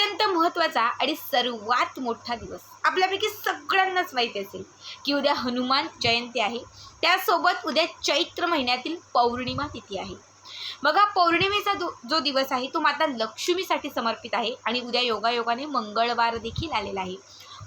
अत्यंत महत्त्वाचा आणि सर्वात मोठा दिवस. आपल्यापैकी सगळ्यांनाच माहिती असेल की उद्या हनुमान जयंती आहे. त्यासोबत उद्या चैत्र महिन्यातील पौर्णिमा तिथी आहे. बघा पौर्णिमेचा जो जो दिवस आहे तो माता लक्ष्मीसाठी समर्पित आहे आणि उद्या योगायोगाने मंगळवार देखील आलेला आहे.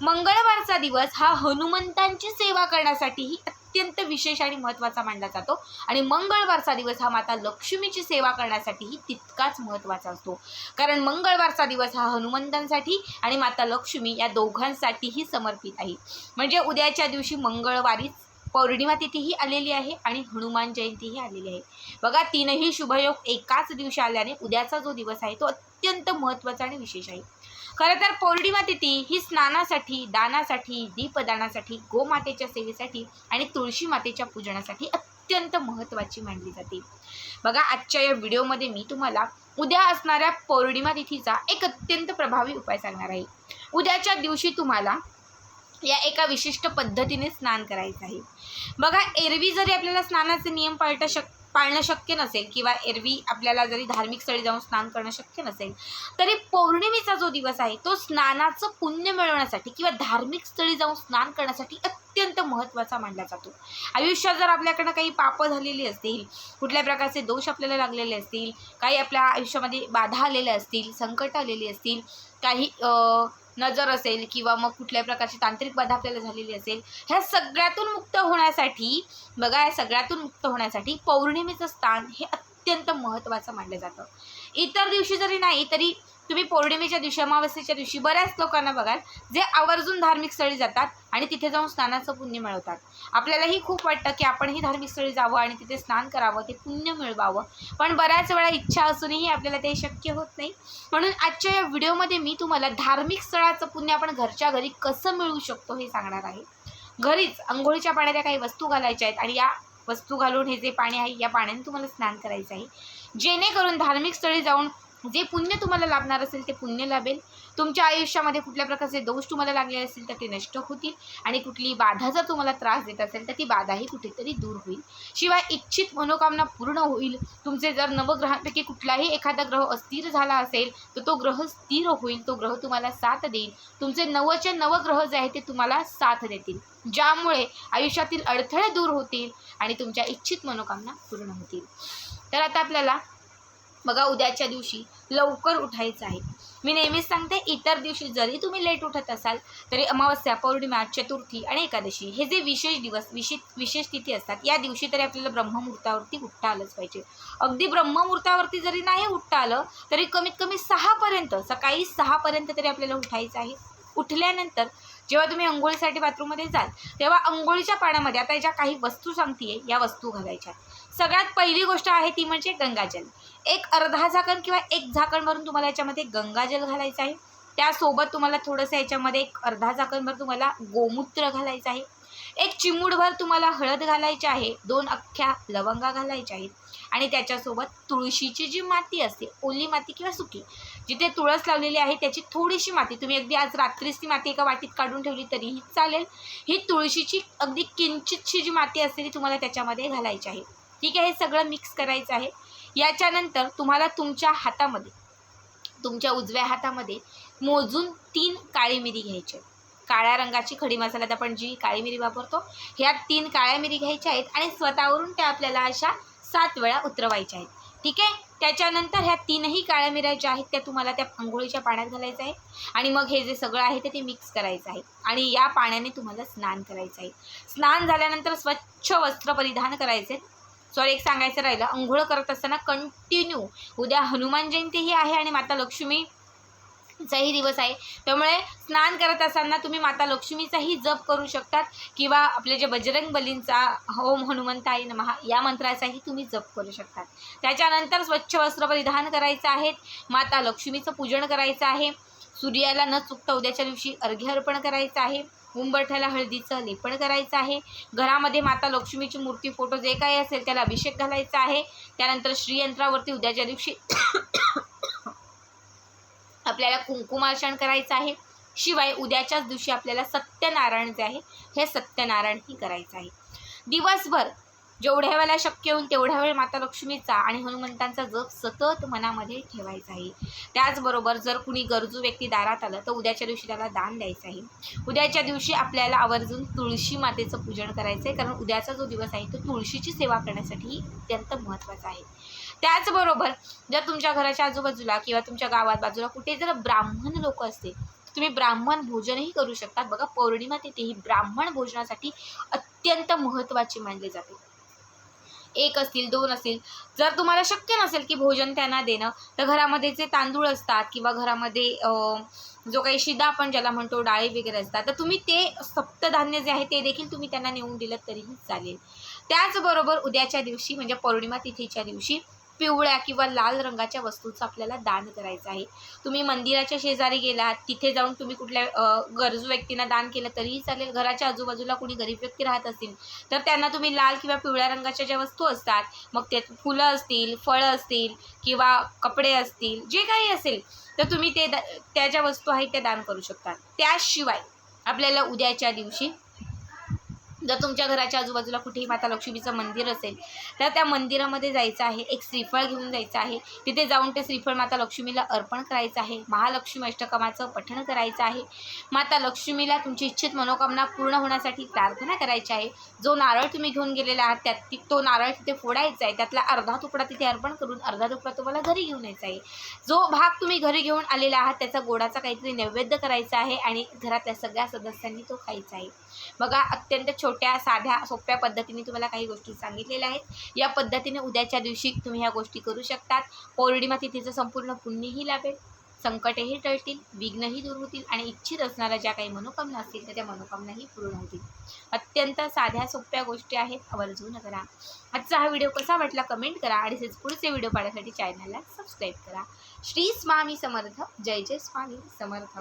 मंगळवारचा दिवस हा हनुमंतांची सेवा करण्यासाठीही अत्यंत विशेष आणि महत्त्वाचा मानला जातो. आणि मंगळवारचा दिवस हा माता लक्ष्मीची सेवा करण्यासाठीही तितकाच महत्त्वाचा असतो. कारण मंगळवारचा दिवस हा हनुमंतांसाठी आणि माता लक्ष्मी या दोघांसाठीही समर्पित आहे. म्हणजे उद्याच्या दिवशी मंगळवारीच पौर्णिमा तिथीही आलेली आहे आणि हनुमान जयंतीही आलेली आहे. बघा तीनही शुभयोग एकाच दिवशी आल्याने उद्याचा जो दिवस आहे तो अत्यंत महत्त्वाचा आणि विशेष आहे. खरं तर पौर्णिमा तिथी ही स्नानासाठी दानासाठी दीपदानासाठी गोमातेच्या सेवेसाठी आणि तुळशी मातेच्या पूजनासाठी अत्यंत महत्त्वाची मानली जाते. बघा आजच्या या व्हिडिओमध्ये मी तुम्हाला उद्या असणाऱ्या पौर्णिमा तिथीचा एक अत्यंत प्रभावी उपाय सांगणार आहे. उद्याच्या दिवशी तुम्हाला या एका विशिष्ट पद्धतीने स्नान करायचं आहे. बघा एरवी जरी आपल्याला स्नानाचे नियम पाळता शक पाळणं शक्य नसेल किंवा एरवी आपल्याला जरी धार्मिक स्थळी जाऊन स्नान करणं शक्य नसेल तरी पौर्णिमेचा जो दिवस आहे तो स्नानाचं पुण्य मिळवण्यासाठी किंवा धार्मिक स्थळी जाऊन स्नान करण्यासाठी अत्यंत महत्त्वाचा मानला जातो. आयुष्यात जर आपल्याकडनं काही पापं झालेली असतील कुठल्या प्रकारचे दोष आपल्याला लागलेले असतील काही आपल्या आयुष्यामध्ये बाधा आलेल्या असतील संकट आलेली असतील काही नजर असेल किंवा मग कुठल्या प्रकारची तांत्रिक बाधा आपल्याला झालेली असेल ह्या सगळ्यातून मुक्त होण्यासाठी बघा या सगळ्यातून मुक्त होण्यासाठी पौर्णिमेचं स्थान हे अत्यंत महत्त्वाचं मानलं जातं. इतर दिवशी जरी नाही तरी तुम्ही पौर्णिमेच्या दिवशी अमावस्येच्या दिवशी बऱ्याच लोकांना बघाल जे आवर्जून धार्मिक स्थळी जातात आणि तिथे जाऊन स्नानाचं पुण्य मिळवतात. आपल्यालाही खूप वाटतं की आपणही धार्मिक स्थळी जावं आणि तिथे स्नान करावं ते पुण्य मिळवावं. पण बऱ्याच वेळा इच्छा असूनही आपल्याला ते शक्य होत नाही. म्हणून आजच्या या व्हिडिओमध्ये मी तुम्हाला धार्मिक स्थळाचं पुण्य आपण घरच्या घरी कसं मिळवू शकतो हे सांगणार आहे. घरीच आंघोळीच्या पाण्यात काही वस्तू घालायच्या आहेत आणि या वस्तू घालून हे जे पाणी आहे या पाण्याने तुम्हाला स्नान करायचं आहे. जेणेकरून धार्मिक स्थळी जाऊन जे पुण्य तुम्हाला लाभणार असेल ते पुण्य लाभेल. तुमच्या आयुष्यामध्ये कुठल्या प्रकारचे दोष तुम्हाला लागले असतील तर ते नष्ट होतील आणि कुठली बाधा जर तुम्हाला त्रास देत असेल तर ती बाधाही कुठेतरी दूर होईल. शिवाय इच्छित मनोकामना पूर्ण होईल. तुमचे जर नवग्रहांपैकी कुठलाही एखादा ग्रह अस्थिर झाला असेल तर तो ग्रह स्थिर होईल. तो ग्रह तुम्हाला साथ देईल. तुमचे नवचे नवग्रह जे आहेत ते तुम्हाला साथ देतील. ज्यामुळे आयुष्यातील अडथळे दूर होतील आणि तुमच्या इच्छित मनोकामना पूर्ण होतील. तर आता आपल्याला बघा उद्याच्या दिवशी लवकर उठायचं आहे. मी नेहमीच सांगते इतर दिवशी जरी तुम्ही लेट उठत असाल तरी अमावस्या पौर्णिमा चतुर्थी आणि एकादशी हे जे विशेष दिवस विशेष विशेष तिथी असतात या दिवशी तरी आपल्याला ब्रह्ममुहूर्तावरती उठता आलंच पाहिजे. अगदी ब्रह्ममुहूर्तावरती जरी नाही उठता आलं तरी कमीत कमी सहापर्यंत सकाळी सहापर्यंत तरी आपल्याला उठायचं आहे. उठल्यानंतर जेव्हा तुम्ही अंघोळीसाठी बाथरूममध्ये जाल तेव्हा अंघोळीच्या पाण्यामध्ये आता ज्या काही वस्तू सांगते या वस्तू घालायच्या. सगळ्यात पहिली गोष्ट आहे ती म्हणजे गंगाजल. एक अर्धा झाकण किंवा एक झाकण भरून तुम्हाला याच्यामध्ये गंगाजल घालायचं आहे. त्यासोबत तुम्हाला थोडंसं याच्यामध्ये एक अर्धा झाकणभर तुम्हाला गोमूत्र घालायचं आहे. एक चिमूडभर तुम्हाला हळद घालायची आहे दोन अख्ख्या लवंगा घालायच्या आहेत आणि त्याच्यासोबत तुळशीची जी माती असते ओली माती किंवा सुकी जिथे तुळस लावलेली आहे त्याची थोडीशी माती. तुम्ही अगदी आज रात्रीच ती माती एका वाटीत काढून ठेवली तरीही चालेल. ही तुळशीची अगदी किंचितशी जी माती असते ती तुम्हाला त्याच्यामध्ये घालायची आहे. ठीक आहे हे सगळं मिक्स करायचं आहे. याच्यानंतर तुम्हाला तुमच्या हातामध्ये तुमच्या उजव्या हातामध्ये मोजून तीन काळी मिरी घ्यायची काळ्या रंगाची खडी मसाल्यात आपण जी काळी मिरी वापरतो ह्या तीन काळ्या मिरी घ्यायच्या आहेत आणि स्वतःवरून त्या आपल्याला अशा सात वेळा उतरवायच्या आहेत. ठीक आहे? त्याच्यानंतर ह्या तीनही काळ्या मिऱ्या ज्या आहेत त्या तुम्हाला त्या आंघोळीच्या पाण्यात घालायचं आहे आणि मग हे जे सगळं आहे ते ते मिक्स करायचं आहे आणि या पाण्याने तुम्हाला स्नान करायचं आहे. स्नान झाल्यानंतर स्वच्छ वस्त्र परिधान करायचे सॉरी एक सांगायचं राहिलं. अंघोळ करत असताना कंटिन्यू उद्या हनुमान जयंतीही आहे आणि माता लक्ष्मी चाही दिवस आहे. त्यामुळे स्नान करत असताना तुम्ही माता लक्ष्मीचाही जप करू शकतात किंवा आपले जे बजरंग बलींचा होम हनुमंताय महा या मंत्राचाही तुम्ही जप करू शकतात. त्याच्यानंतर स्वच्छ वस्त्र परिधान करायचं आहे. माता लक्ष्मीचं पूजन करायचं आहे. सूर्याला न चुकता उद्याच्या दिवशी अर्घ्य अर्पण करायचं आहे. उंबरठ्याला हळदीचं लेपण करायचं आहे. घरामध्ये माता लक्ष्मीची मूर्ती फोटो जे काही असेल त्याला अभिषेक घालायचा आहे. त्यानंतर श्रीयंत्रावरती उद्याच्या दिवशी आपल्याला कुंकुमार्चन करायचं आहे. शिवाय उद्याच्याच दिवशी आपल्याला सत्यनारायण जे आहे. हे सत्यनारायणही करायचं आहे. दिवसभर जेवढ्या वेळेला शक्य होईल तेवढ्या वेळ माता लक्ष्मीचा आणि हनुमंतांचा जप सतत मनामध्ये ठेवायचा आहे. त्याचबरोबर जर कुणी गरजू व्यक्ती दारात आलं तर उद्याच्या दिवशी त्याला दान द्यायचं आहे. उद्याच्या दिवशी आपल्याला आवर्जून तुळशी मातेचं पूजन करायचं आहे कारण उद्याचा जो दिवस आहे तो तुळशीची सेवा करण्यासाठी अत्यंत महत्त्वाचा आहे. त्याचबरोबर जर तुमच्या घराच्या आजूबाजूला किंवा तुमच्या गावात बाजूला कुठे जर ब्राह्मण लोक असतील तुम्ही ब्राह्मण भोजनही करू शकता बघा पौर्णिमा तिथे ही ब्राह्मण भोजनासाठी अत्यंत महत्त्वाची मानली जाते. एक असतील दोन असतील. जर तुम्हाला शक्य नसेल की भोजन त्यांना देणं तर घरामध्ये जे तांदूळ असतात किंवा घरामध्ये जो काही शिदा आपण ज्याला म्हणतो डाळी वगैरे असतात तर तुम्ही ते सप्तधान्य जे आहे ते देखील तुम्ही त्यांना नेऊन दिलं तरीही चालेल. त्याचबरोबर उद्याच्या दिवशी म्हणजे पौर्णिमा तिथीच्या दिवशी पिवळ्या किंवा लाल रंगाच्या वस्तूचं आपल्याला दान करायचं आहे. तुम्ही मंदिराच्या शेजारी गेलात तिथे जाऊन तुम्ही कुठल्या गरजू व्यक्तींना दान केलं तरीही चालेल. घराच्या आजूबाजूला कोणी गरीब व्यक्ती राहत असतील तर त्यांना तुम्ही लाल किंवा पिवळ्या रंगाच्या ज्या वस्तू असतात मग ते फुलं असतील फळं असतील किंवा कपडे असतील जे काही असेल तर तुम्ही ते त्या ज्या वस्तू आहेत त्या दान करू शकता. त्याशिवाय आपल्याला उद्याच्या दिवशी जर तुमच्या घराच्या आजूबाजूला कुठेही माता लक्ष्मीचं मंदिर असेल तर त्या मंदिरामध्ये जायचं आहे एक श्रीफळ घेऊन जायचं आहे. तिथे जाऊन ते श्रीफळ माता लक्ष्मीला अर्पण करायचं आहे. महालक्ष्मी अष्टकमाचं पठण करायचं आहे. माता लक्ष्मीला तुमची इच्छित मनोकामना पूर्ण होण्यासाठी प्रार्थना करायची आहे. जो नारळ तुम्ही घेऊन गेलेला आहात त्यात तो नारळ तिथे फोडायचा आहे. त्यातला अर्धा तुकडा तिथे अर्पण करून अर्धा तुकडा तुम्हाला घरी घेऊन यायचा आहे. जो भाग तुम्ही घरी घेऊन आलेला आहात त्याचा गोडाचा काहीतरी नैवेद्य करायचा आहे आणि घरातल्या सगळ्या सदस्यांनी तो खायचा आहे. बघा अत्यंत छोट्या साध्या सोप्या पद्धतीने तुम्हाला काही गोष्टी सांगितलेल्या आहेत. या पद्धतीने उद्याच्या दिवशी तुम्ही ह्या गोष्टी करू शकतात. पौर्णिमा तिथीचं संपूर्ण पुण्यही लाभेल संकटेही टळतील विघ्नही दूर होतील आणि इच्छित असणाऱ्या ज्या काही मनोकामना असतील तर त्या मनोकामनाही पूर्ण होतील. अत्यंत साध्या सोप्या गोष्टी आहेत. आवर्जून करा. आजचा हा व्हिडिओ कसा वाटला कमेंट करा आणि तसेच पुढचे व्हिडिओ पाहण्यासाठी चॅनलला सबस्क्राईब करा. श्री स्वामी समर्थ. जय जय स्वामी समर्थ.